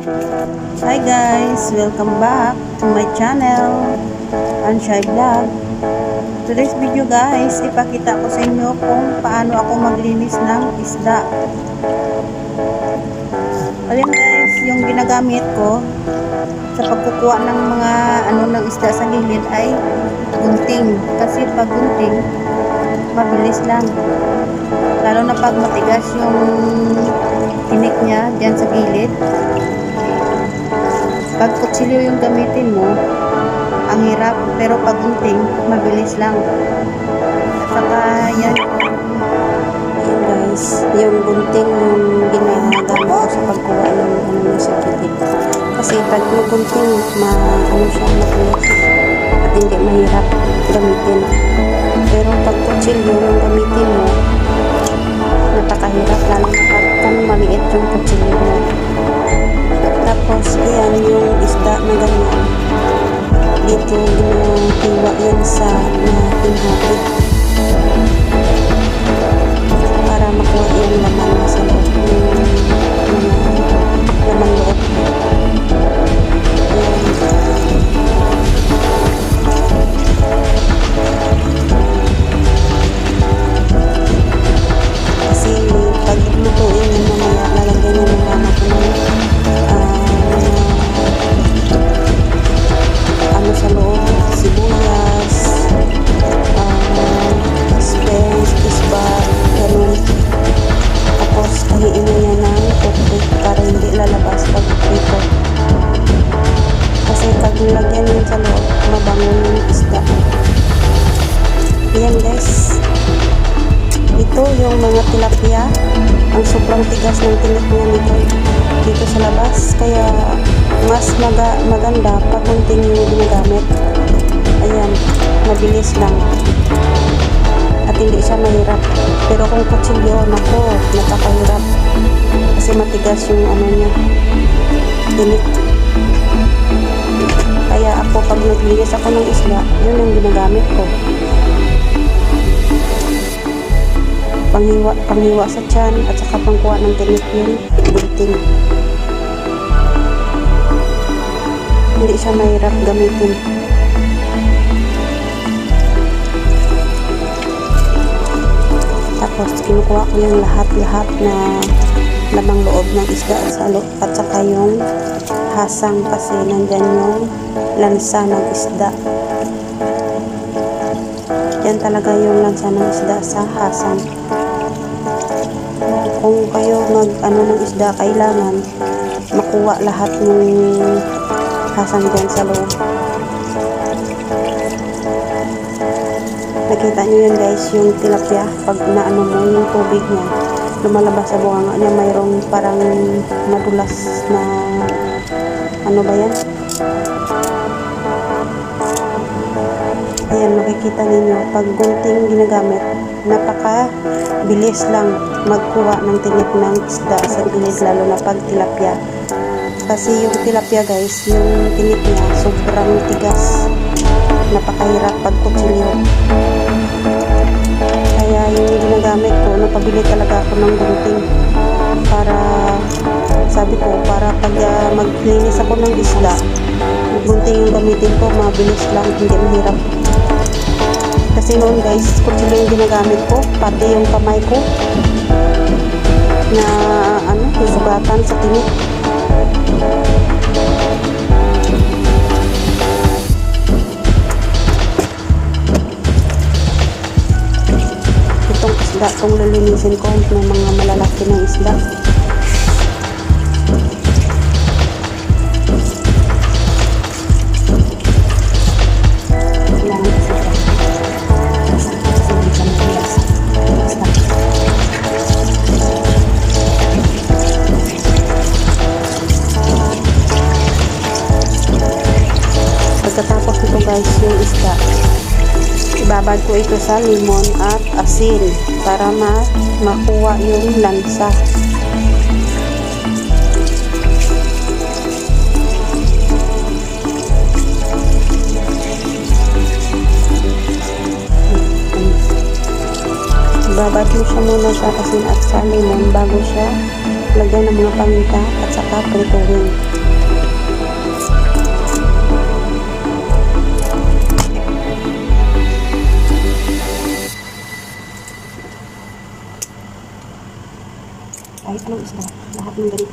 Hi guys! Welcome back to my channel, Anshay Vlog. Today's video guys, ipakita ko sa inyo kung paano ako maglinis ng isda. Ayan guys, yung ginagamit ko sa pagkukuha ng mga ano ng isda sa gilid ay gunting. Kasi pag gunting, mabilis lang. Lalo na pag matigas yung tinik niya dyan sa gilid. Pag kutsilyo yung gamitin mo, ang hirap. Pero pag gunting, mabilis lang. Saka yan, Ayan guys, yung gunting yung ginagamit ko sa pagkuha ng ano sa gilid. Kasi pag yung gunting, ma, ano siya, mabilis at hindi mahirap gamitin. Pero pag kutsilyo yung gamitin mo, napakahirap lalo na pag kung maliit yung kutsilyo mo. Tapos, ayan, yung isda na ganyan. Dito, ginahiwa yan sa mga tinhapit Ito yung mga tilapia. Ang sobrang tigas ng niya nito dito sa labas. Kaya mas maga, maganda pag kunting yung ginagamit. Ayan, mabilis lang at hindi siya mahirap. Pero kung kutsilyo, nako, napakahirap. Kasi matigas yung ano niya, tinik. Kaya ako, pag naglinis ako ng isla, yun ang ginagamit ko. Panghiwa, panghiwa sa tiyan at saka pangkuha ng tinik yun, gunting. Hindi siya mahirap gamitin. Tapos kinukuha ko yung lahat-lahat na lamang loob ng isda sa loob at saka yung hasang kasi nandyan yung lansa ng isda. Yan talaga yung lansa ng isda sa hasang. Ano ng isda, kailangan makuha lahat ng hasang dyan sa loob. Nakita nyo yun guys, yung tilapia, pag naano mo yung tubig niya, lumalabas sa bunganga niya, mayroong parang madulas na, ano ba yan? Ayan, makikita ninyo, pag gunting ginagamit, napaka bilis lang magkuha ng tinik ng isda sa gilid, lalo na pag tilapia. Kasi yung tilapia guys, yung tinik niya, sobrang tigas. Napakahirap pag kutsilyo. Kaya yung ginagamit ko, napabili talaga ako ng gunting para sabi ko, para pag uh, maglinis ako ng isda, gunting yung gamitin ko, mabilis lang, hindi mahirap. Kasi noon guys, kutsilyo yung ginagamit ko, pati yung kamay ko na ano, sugatan sa tinik. itong isda itong lilinisin ko ng mga malalaki ng isda ibabad ko ito sa limon at asin para ma makuha yung lansa Ibabad mo siya muna sa asin at sa limon bago siya lagyan ng mga paminta at saka prituhin.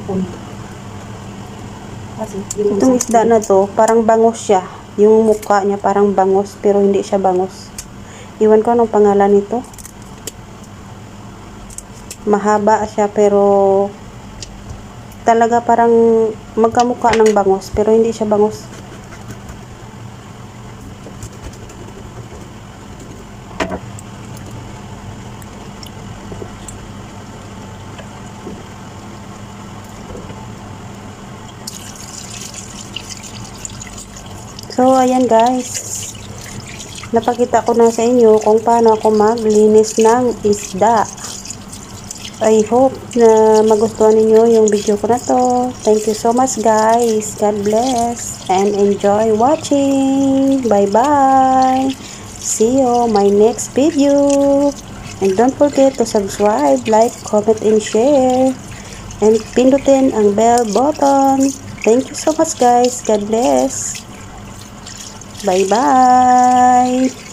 Po. Kasi, Itong isda na to, parang bangos siya. Yung mukha niya parang bangos, pero hindi siya bangos. Iwan ko anong pangalan nito. Mahaba siya, pero talaga parang magkamukha ng bangos, pero hindi siya bangos. So, ayan guys. Napakita ko na sa inyo kung paano ako maglinis ng isda. I hope na magustuhan ninyo yung video ko na to. Thank you so much guys. God bless and enjoy watching. Bye-bye. See you my next video. And don't forget to subscribe, like, comment, and share. And pindutin ang bell button. Thank you so much guys. God bless. Bye-bye.